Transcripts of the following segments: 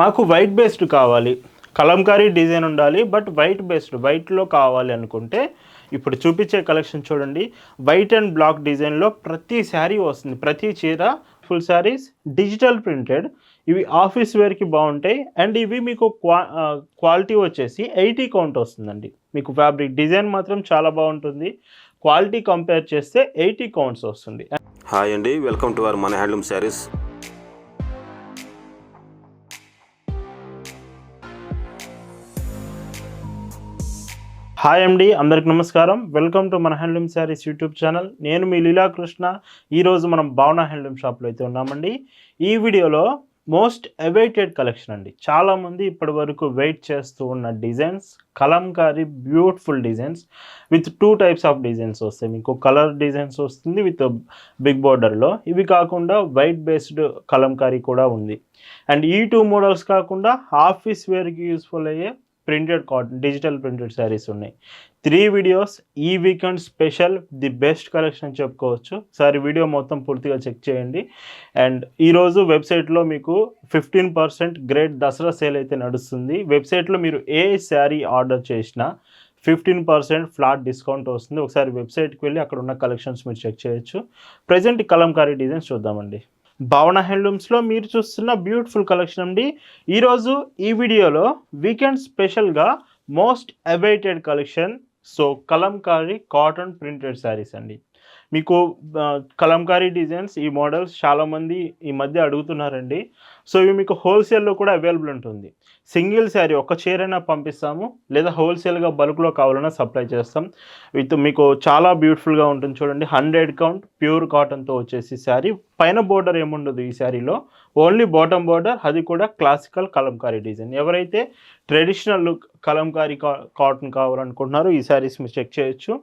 మాకు white based కావాలి. Kalamkari design ఉండాలి బట్ వైట్ బేస్డ్ వైట్లో కావాలి అనుకుంటే ఇప్పుడు చూపించే కలెక్షన్ చూడండి. వైట్ అండ్ బ్లాక్ డిజైన్లో ప్రతి శారీ వస్తుంది. ప్రతి చీర ఫుల్ శారీస్ డిజిటల్ ప్రింటెడ్ ఇవి ఆఫీస్ వేర్కి బాగుంటాయి. అండ్ ఇవి మీకు క్వా క్వాలిటీ వచ్చేసి ఎయిటీ కౌంట్ వస్తుందండి. మీకు ఫ్యాబ్రిక్ డిజైన్ మాత్రం చాలా బాగుంటుంది. క్వాలిటీ కంపేర్ చేస్తే ఎయిటీ కౌంట్స్ వస్తుంది. హాయ్ అండి వెల్కమ్ టు అవర్ మన హ్యాండ్లూమ్ శారీస్ హాయ్ అండి అందరికి నమస్కారం. వెల్కమ్ టు మన హ్యాండ్లూమ్ శారీస్ యూట్యూబ్ ఛానల్ నేను మీ లీలాకృష్ణ ఈరోజు మనం భావన హ్యాండ్లూమ్ షాప్లో అయితే ఉన్నామండి. ఈ వీడియోలో మోస్ట్ అవైటెడ్ కలెక్షన్ అండి. చాలామంది ఇప్పటి వరకు వెయిట్ చేస్తూ ఉన్న designs Kalamkari beautiful designs with two types of designs వస్తాయి. మీకు కలర్ డిజైన్స్ వస్తుంది విత్ బిగ్ బార్డర్లో ఇవి కాకుండా వైట్ బేస్డ్ కలంకారీ కూడా ఉంది. అండ్ ఈ టూ మోడల్స్ కాకుండా ఆఫీస్ వేర్కి యూస్ఫుల్ అయ్యే printed cotton digital printed saris ఉన్నాయి. త్రీ వీడియోస్ ఈ weekend special the best collection అని చెప్పుకోవచ్చు. సారి వీడియో మొత్తం పూర్తిగా చెక్ చేయండి. అండ్ ఈరోజు వెబ్సైట్లో మీకు fifteen percent great Dasara sale అయితే నడుస్తుంది. వెబ్సైట్లో మీరు ఏ శారీ ఆర్డర్ చేసినా ఫిఫ్టీన్ పర్సెంట్ ఫ్లాట్ డిస్కౌంట్ వస్తుంది. ఒకసారి వెబ్సైట్కి వెళ్ళి అక్కడ ఉన్న కలెక్షన్స్ మీరు చెక్ చేయొచ్చు. ప్రజెంట్ కలంకారీ డిజైన్స్ చూద్దామండి. భావన హ్యాండ్లూమ్స్లో మీరు చూస్తున్న బ్యూటిఫుల్ కలెక్షన్ అండి. ఈరోజు ఈ వీడియోలో వీకెండ్ స్పెషల్గా most awaited collection so Kalamkari cotton printed saris అండి. మీకు కలంకారీ డిజైన్స్ ఈ మోడల్స్ చాలామంది ఈ మధ్య అడుగుతున్నారండి. సో ఇవి మీకు హోల్సేల్లో కూడా అవైలబుల్ ఉంటుంది. సింగిల్ శారీ ఒక చీరైనా పంపిస్తాము లేదా హోల్సేల్గా బల్క్లో కావాలన్నా సప్లై చేస్తాం. విత్ మీకు చాలా బ్యూటిఫుల్గా ఉంటుంది చూడండి. హండ్రెడ్ కౌంట్ ప్యూర్ కాటన్తో వచ్చేసి శారీ. పైన బోర్డర్ ఏముండదు ఈ శారీలో. ఓన్లీ బాటమ్ బోర్డర్ అది కూడా క్లాసికల్ కలంకారీ డిజైన్. ఎవరైతే ట్రెడిషనల్ లుక్ కలంకారీ కా కాటన్ కావాలనుకుంటున్నారో ఈ శారీస్ మీరు చెక్ చేయొచ్చు.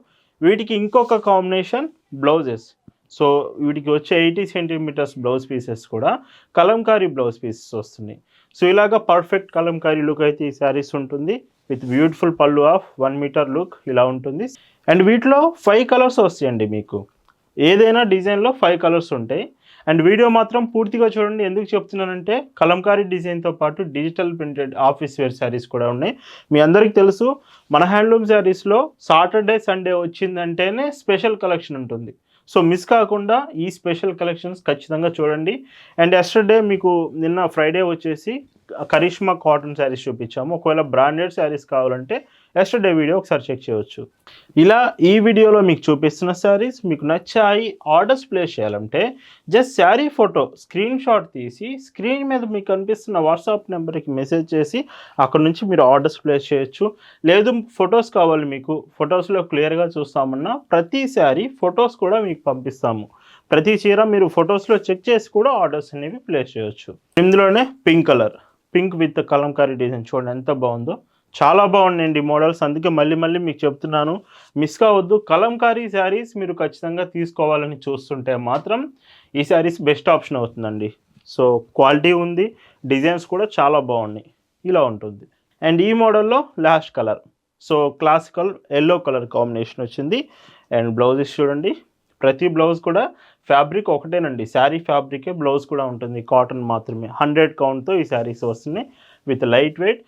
వీటికి ఇంకొక కాంబినేషన్ బ్లౌజెస్ సో వీటికి వచ్చే ఎయిటీ సెంటీమీటర్స్ బ్లౌజ్ పీసెస్ కూడా కలంకారీ బ్లౌజ్ పీసెస్ వస్తున్నాయి. సో ఇలాగ పర్ఫెక్ట్ కలంకారీ లుక్ అయితే ఈ శారీస్ ఉంటుంది. With beautiful pallu of one metre look ఇలా ఉంటుంది. అండ్ వీటిలో ఫైవ్ కలర్స్ వస్తాయండి మీకు. ఏదైనా డిజైన్లో ఫైవ్ కలర్స్ ఉంటాయి. అండ్ వీడియో మాత్రం పూర్తిగా చూడండి. ఎందుకు చెప్తున్నానంటే కలంకారీ డిజైన్తో పాటు digital printed office wear saris కూడా ఉన్నాయి. మీ అందరికీ తెలుసు మన హ్యాండ్లూమ్ శారీస్లో సాటర్డే సండే వచ్చిందంటేనే స్పెషల్ కలెక్షన్ ఉంటుంది. సో మిస్ కాకుండా ఈ స్పెషల్ కలెక్షన్స్ ఖచ్చితంగా చూడండి. అండ్ ఎస్టర్డే మీకు నిన్న ఫ్రైడే వచ్చేసి కరిష్మా కాటన్ శారీస్ చూపించాము. ఒకవేళ బ్రాండెడ్ శారీస్ కావాలంటే ఎస్టర్డే వీడియో ఒకసారి చెక్ చేయవచ్చు. ఇలా ఈ వీడియోలో మీకు చూపిస్తున్న శారీస్ మీకు నచ్చాయి ఆర్డర్స్ ప్లేస్ చేయాలంటే just sari photo screenshot తీసి స్క్రీన్ మీద మీకు కనిపిస్తున్న వాట్సాప్ నెంబర్కి మెసేజ్ చేసి అక్కడ నుంచి మీరు ఆర్డర్స్ ప్లేస్ చేయొచ్చు. లేదు ఫొటోస్ కావాలి మీకు ఫొటోస్లో క్లియర్గా చూస్తామన్నా ప్రతి శారీ ఫొటోస్ కూడా మీకు పంపిస్తాము. ప్రతి చీర మీరు ఫొటోస్లో చెక్ చేసి కూడా ఆర్డర్స్ అనేవి ప్లేస్ చేయొచ్చు. ఇందులోనే pink colour pink with Kalamkari design చూడండి ఎంత బాగుందో. చాలా బాగున్నాయండి మోడల్స్. అందుకే మళ్ళీ మళ్ళీ మీకు చెప్తున్నాను. మిస్ కావద్దు. కలంకారీ శారీస్ మీరు ఖచ్చితంగా తీసుకోవాలని చూస్తుంటే మాత్రం ఈ శారీస్ బెస్ట్ ఆప్షన్ అవుతుందండి. సో క్వాలిటీ ఉంది. డిజైన్స్ కూడా చాలా బాగున్నాయి. ఇలా ఉంటుంది. అండ్ ఈ మోడల్లో last colour. So classical yellow colour combination వచ్చింది. అండ్ బ్లౌజెస్ చూడండి. ప్రతి బ్లౌజ్ కూడా ఫ్యాబ్రిక్ ఒకటేనండి. శారీ ఫ్యాబ్రికే బ్లౌజ్ కూడా ఉంటుంది. కాటన్ మాత్రమే. హండ్రెడ్ కౌంట్తో ఈ శారీస్ వస్తున్నాయి. With light weight.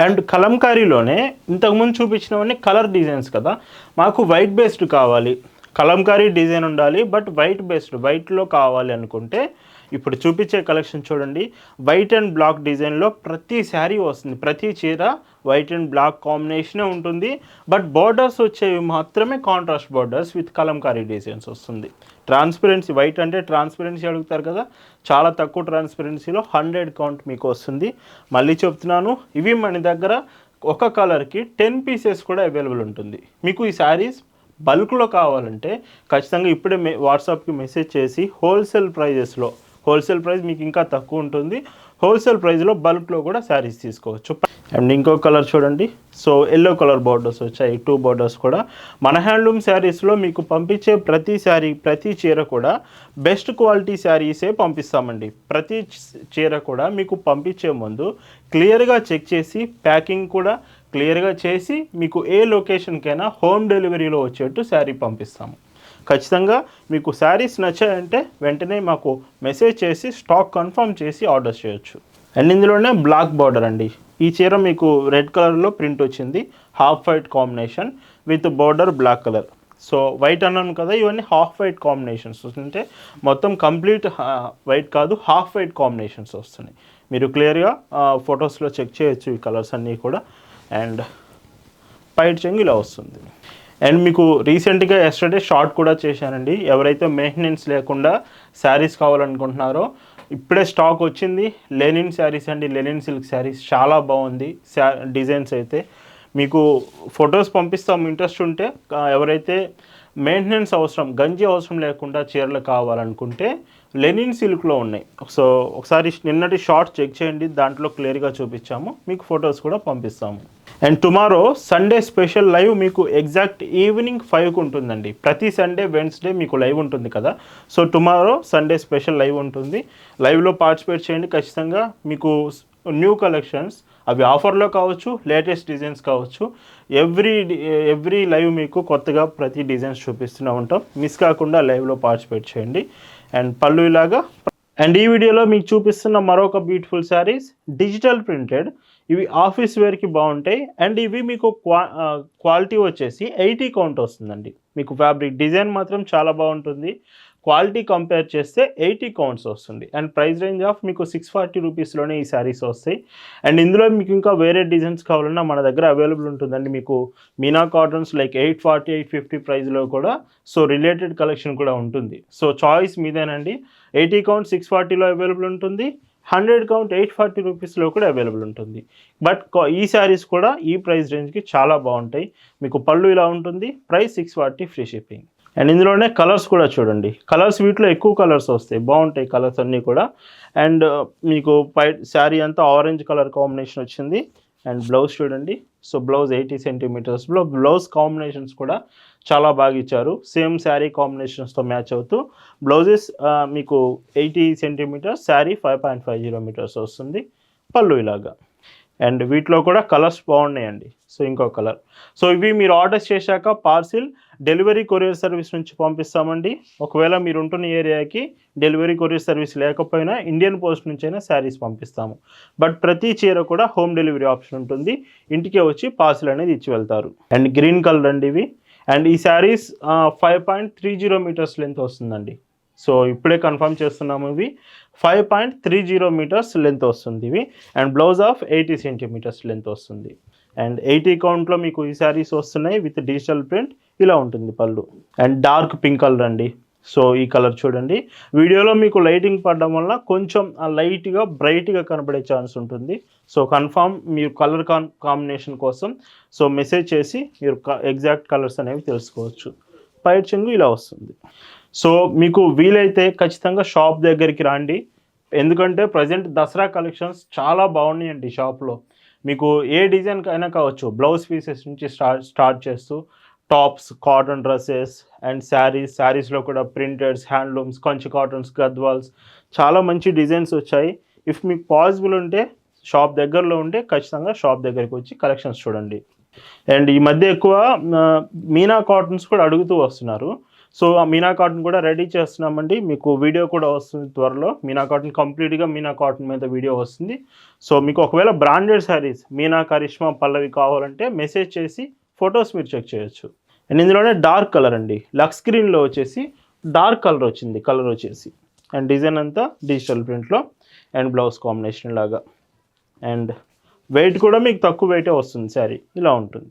అండ్ కలంకారీలోనే ఇంతకుముందు చూపించినవన్నీ కలర్ డిజైన్స్ కదా. మాకు వైట్ బేస్డ్ కావాలి. కలంకారీ డిజైన్ ఉండాలి బట్ వైట్ బేస్డ్ వైట్లో కావాలి అనుకుంటే ఇప్పుడు చూపించే కలెక్షన్ చూడండి. వైట్ అండ్ బ్లాక్ డిజైన్లో ప్రతి శారీ వస్తుంది. ప్రతి చీర వైట్ అండ్ బ్లాక్ కాంబినేషనే ఉంటుంది. బట్ బార్డర్స్ వచ్చేవి మాత్రమే contrast borders with Kalamkari designs వస్తుంది. ట్రాన్స్పరెన్సీ వైట్ అంటే ట్రాన్స్పరెన్సీ అడుగుతారు కదా చాలా తక్కువ ట్రాన్స్పరెన్సీలో హండ్రెడ్ కౌంట్ మీకు వస్తుంది. మళ్ళీ చెప్తున్నాను ఇవి మన దగ్గర ఒక కలర్కి టెన్ పీసెస్ కూడా అవైలబుల్ ఉంటుంది. మీకు ఈ శారీస్ బల్క్లో కావాలంటే ఖచ్చితంగా ఇప్పుడే మే వాట్సాప్కి మెసేజ్ చేసి హోల్సేల్ ప్రైజెస్లో హోల్సేల్ ప్రైస్ మీకు ఇంకా తక్కువ ఉంటుంది. హోల్సేల్ ప్రైస్లో బల్క్లో కూడా శారీస్ తీసుకోవచ్చు. అండ్ ఇంకో కలర్ చూడండి. సో ఎల్లో కలర్ బార్డర్స్ వచ్చాయి. టూ బార్డర్స్ కూడా. మన హ్యాండ్లూమ్ శారీస్లో మీకు పంపించే ప్రతి శారీ ప్రతి చీర కూడా బెస్ట్ క్వాలిటీ శారీసే పంపిస్తామండి. ప్రతి చీర కూడా మీకు పంపించే ముందు క్లియర్గా చెక్ చేసి ప్యాకింగ్ కూడా క్లియర్గా చేసి మీకు ఏ లొకేషన్కైనా హోమ్ డెలివరీలో వచ్చేట్టు శారీ పంపిస్తాము. ఖచ్చితంగా మీకు శారీస్ నచ్చాయంటే వెంటనే మాకు మెసేజ్ చేసి స్టాక్ కన్ఫర్మ్ చేసి ఆర్డర్ చేయొచ్చు. అండ్ ఇందులోనే బ్లాక్ బార్డర్ అండి. ఈ చీర మీకు రెడ్ కలర్లో ప్రింట్ వచ్చింది. Half white combination with border black colour. So white అన్నాను కదా ఇవన్నీ హాఫ్ వైట్ కాంబినేషన్స్ అంటే మొత్తం కంప్లీట్ వైట్ కాదు హాఫ్ వైట్ కాంబినేషన్స్ వస్తున్నాయి. మీరు క్లియర్గా ఫొటోస్లో చెక్ చేయొచ్చు ఈ కలర్స్ అన్నీ కూడా. అండ్ పైట్ చెంగు ఇలా వస్తుంది. అండ్ మీకు రీసెంట్గా ఎస్టర్డే షార్ట్ కూడా చేశానండి ఎవరైతే మెయింటెనెన్స్ లేకుండా శారీస్ కావాలనుకుంటున్నారో ఇప్పుడే స్టాక్ వచ్చింది. లెనిన్ శారీస్ అండి. లెనిన్ సిల్క్ శారీస్ చాలా బాగుంది. శా డిజైన్స్ అయితే. మీకు ఫొటోస్ పంపిస్తాం. ఇంట్రెస్ట్ ఉంటే ఎవరైతే మెయింటెనెన్స్ అవసరం గంజి అవసరం లేకుండా చీరలు కావాలనుకుంటే లెనిన్ సిల్క్లో ఉన్నాయి. సో ఒకసారి నిన్నటి షార్ట్ చెక్ చేయండి. దాంట్లో క్లియర్గా చూపించాము. మీకు ఫొటోస్ కూడా పంపిస్తాము. And tomorrow Sunday special live మీకు ఎగ్జాక్ట్ ఈవినింగ్ ఫైవ్కి ఉంటుందండి. ప్రతి సండే వెన్స్డే మీకు లైవ్ ఉంటుంది కదా. So tomorrow Sunday special live ఉంటుంది. లైవ్లో పార్టిసిపేట్ చేయండి. ఖచ్చితంగా మీకు న్యూ కలెక్షన్స్ అవి ఆఫర్లో కావచ్చు లేటెస్ట్ డిజైన్స్ కావచ్చు. ఎవ్రీ ఎవ్రీ లైవ్ మీకు కొత్తగా ప్రతి డిజైన్స్ చూపిస్తూనే ఉంటాం. మిస్ కాకుండా లైవ్లో పార్టిసిపేట్ చేయండి. అండ్ పళ్ళు ఇలాగా అండ్ ఈ వీడియోలో మీకు చూపిస్తున్న మరొక బ్యూటిఫుల్ శారీస్ డిజిటల్ ప్రింటెడ్ ఇవి ఆఫీస్ వేర్కి బాగుంటాయి. అండ్ ఇవి మీకు క్వా క్వాలిటీ వచ్చేసి ఎయిటీ కౌంట్ వస్తుందండి. మీకు ఫ్యాబ్రిక్ డిజైన్ మాత్రం చాలా బాగుంటుంది. క్వాలిటీ కంపేర్ చేస్తే ఎయిటీ కౌంట్స్ వస్తుంది. అండ్ ప్రైస్ రేంజ్ ఆఫ్ మీకు సిక్స్ ఫార్టీ రూపీస్లోనే ఈ శారీస్ వస్తాయి. అండ్ ఇందులో మీకు ఇంకా వేరే డిజైన్స్ కావాలన్నా మన దగ్గర అవైలబుల్ ఉంటుందండి. మీకు Meena cottons like eight forty eight fifty ప్రైస్లో కూడా సో రిలేటెడ్ కలెక్షన్ కూడా ఉంటుంది. సో చాయిస్ మీదేనండి. ఎయిటీ కౌంట్ సిక్స్ ఫార్టీలో అవైలబుల్ ఉంటుంది. హండ్రెడ్ కౌంట్ ఎయిట్ ఫార్టీ రూపీస్లో కూడా అవైలబుల్ ఉంటుంది. బట్ ఈ శారీస్ కూడా ఈ ప్రైస్ రేంజ్కి చాలా బాగుంటాయి. మీకు పళ్ళు ఇలా ఉంటుంది price six forty free shipping. And ఇందులోనే కలర్స్ కూడా చూడండి. కలర్స్ వీటిలో ఎక్కువ కలర్స్ వస్తాయి. బాగుంటాయి కలర్స్ అన్నీ కూడా. అండ్ మీకు పై శారీ అంతా ఆరెంజ్ కలర్ కాంబినేషన్ వచ్చింది. అండ్ బ్లౌజ్ చూడండి. సో బ్లౌజ్ ఎయిటీ సెంటీమీటర్స్లో బ్లౌజ్ కాంబినేషన్స్ కూడా చాలా బాగా ఇచ్చారు. సేమ్ శారీ కాంబినేషన్స్తో మ్యాచ్ అవుతూ బ్లౌజెస్ మీకు eighty centimetres sari five point five zero metres వస్తుంది. పళ్ళు ఇలాగా. అండ్ వీటిలో కూడా కలర్స్ బాగున్నాయండి. సో ఇంకో కలర్. సో ఇవి మీరు ఆర్డర్ చేశాక పార్సిల్ డెలివరీ కొరియర్ సర్వీస్ నుంచి పంపిస్తామండి. ఒకవేళ మీరు ఉంటున్న ఏరియాకి డెలివరీ కొరియర్ సర్వీస్ లేకపోయినా ఇండియన్ పోస్ట్ నుంచైనా శారీస్ పంపిస్తాము. బట్ ప్రతి చీర కూడా హోమ్ డెలివరీ ఆప్షన్ ఉంటుంది. ఇంటికే వచ్చి పార్సిల్ అనేది ఇచ్చి వెళ్తారు. అండ్ గ్రీన్ కలర్ అండి ఇవి. అండ్ ఈ saris five point three zero metres length వస్తుందండి. సో ఇప్పుడే కన్ఫర్మ్ చేస్తున్నాము ఇవి. Five point three zero metres length వస్తుంది ఇవి. And blouse of eighty centimetres length వస్తుంది. అండ్ ఎయిటీ కౌంట్లో మీకు ఈ శారీస్ వస్తున్నాయి విత్ డిజిటల్ ప్రింట్ ఇలా ఉంటుంది పళ్ళు. అండ్ డార్క్ పింక్ కలర్ అండి. సో ఈ కలర్ చూడండి. వీడియోలో మీకు లైటింగ్ పడడం వల్ల కొంచెం లైట్గా బ్రైట్గా కనబడే ఛాన్స్ ఉంటుంది. సో కన్ఫామ్ మీరు కలర్ కాన్ కాంబినేషన్ కోసం. సో మెసేజ్ చేసి మీరు ఎగ్జాక్ట్ కలర్స్ అనేవి తెలుసుకోవచ్చు. పైట్ చెంగు ఇలా వస్తుంది. సో మీకు వీలైతే ఖచ్చితంగా షాప్ దగ్గరికి రండి. ఎందుకంటే ప్రజెంట్ దసరా కలెక్షన్స్ చాలా బాగున్నాయండి షాప్లో. మీకు ఏ డిజైన్ అయినా కావచ్చు బ్లౌజ్ పీసెస్ నుంచి స్టార్ట్ స్టార్ట్ చేస్తూ tops cotton dresses and saris శారీస్లో కూడా ప్రింటెడ్స్ హ్యాండ్లూమ్స్ కొంచెం కాటన్స్ గద్వాల్స్ చాలా మంచి డిజైన్స్ వచ్చాయి. ఇఫ్ మీకు పాసిబుల్ ఉంటే షాప్ దగ్గరలో ఉంటే ఖచ్చితంగా షాప్ దగ్గరికి వచ్చి కలెక్షన్స్ చూడండి. అండ్ ఈ మధ్య ఎక్కువ మీనా కాటన్స్ కూడా అడుగుతూ వస్తున్నారు. సో ఆ మీనా కాటన్ కూడా రెడీ చేస్తున్నామండి. మీకు వీడియో కూడా వస్తుంది త్వరలో. మీనా కాటన్ కంప్లీట్గా మీనా కాటన్ మీద వీడియో వస్తుంది. సో మీకు ఒకవేళ బ్రాండెడ్ శారీస్ మీనా కరిష్మా పల్లవి కావాలంటే మెసేజ్ చేసి ఫొటోస్ మీరు చెక్ చేయొచ్చు. అండ్ ఇందులోనే డార్క్ కలర్ అండి. లక్స్ స్క్రీన్లో వచ్చేసి డార్క్ కలర్ వచ్చింది కలర్ వచ్చేసి. అండ్ డిజైన్ అంతా డిజిటల్ ప్రింట్లో. అండ్ బ్లౌజ్ కాంబినేషన్ లాగా. అండ్ వెయిట్ కూడా మీకు తక్కువ వెయిటే వస్తుంది శారీ ఇలా ఉంటుంది.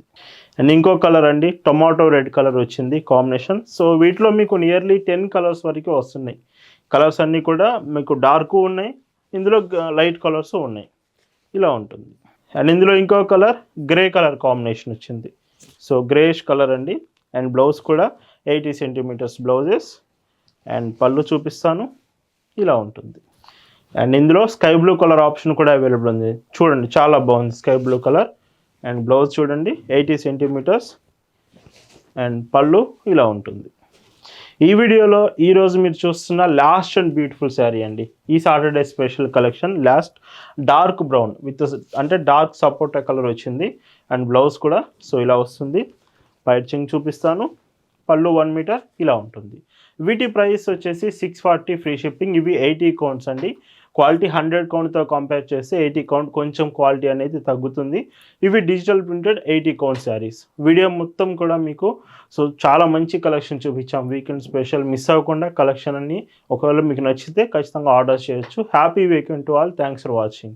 అండ్ ఇంకో కలర్ అండి టొమాటో రెడ్ కలర్ వచ్చింది కాంబినేషన్ సో వీటిలో మీకు నియర్లీ టెన్ కలర్స్ వరకు వస్తున్నాయి. కలర్స్ అన్నీ కూడా మీకు డార్క్ ఉన్నాయి ఇందులో లైట్ కలర్స్ ఉన్నాయి. ఇలా ఉంటుంది. అండ్ ఇందులో ఇంకో కలర్ గ్రే కలర్ కాంబినేషన్ వచ్చింది. సో గ్రేష్ కలర్ అండి. అండ్ బ్లౌజ్ కూడా ఎయిటీ సెంటీమీటర్స్ బ్లౌజెస్ అండ్ పళ్ళు చూపిస్తాను. ఇలా ఉంటుంది. అండ్ ఇందులో స్కై బ్లూ కలర్ ఆప్షన్ కూడా అవైలబుల్ ఉంది. చూడండి చాలా బాగుంది sky blue colour and blouse చూడండి ఎయిటీ సెంటీమీటర్స్ అండ్ పళ్ళు ఇలా ఉంటుంది. ఈ వీడియోలో ఈరోజు మీరు చూస్తున్న లాస్ట్ అండ్ బ్యూటిఫుల్ శారీ అండి. ఈ Saturday special collection last dark brown with అంటే డార్క్ సపోటా కలర్ వచ్చింది. అండ్ బ్లౌజ్ కూడా సో ఇలా వస్తుంది. పైచింగ్ చూపిస్తాను. పళ్ళు వన్ మీటర్ ఇలా ఉంటుంది. వీటి ప్రైస్ వచ్చేసి సిక్స్ ఫార్టీ ఫ్రీ షిప్పింగ్ ఇవి ఎయిటీ కౌంట్స్ అండి. క్వాలిటీ హండ్రెడ్ కౌంట్తో కంపేర్ చేస్తే ఎయిటీ కౌంట్ కొంచెం క్వాలిటీ అనేది తగ్గుతుంది. ఇవి digital printed eighty count saris. Video మొత్తం కూడా మీకు సో చాలా మంచి కలెక్షన్ చూపించాం. వీకెండ్ స్పెషల్ మిస్ అవ్వకుండా కలెక్షన్ అన్ని ఒకవేళ మీకు నచ్చితే ఖచ్చితంగా ఆర్డర్ చేయొచ్చు. Happy weekend to all. Thanks for watching.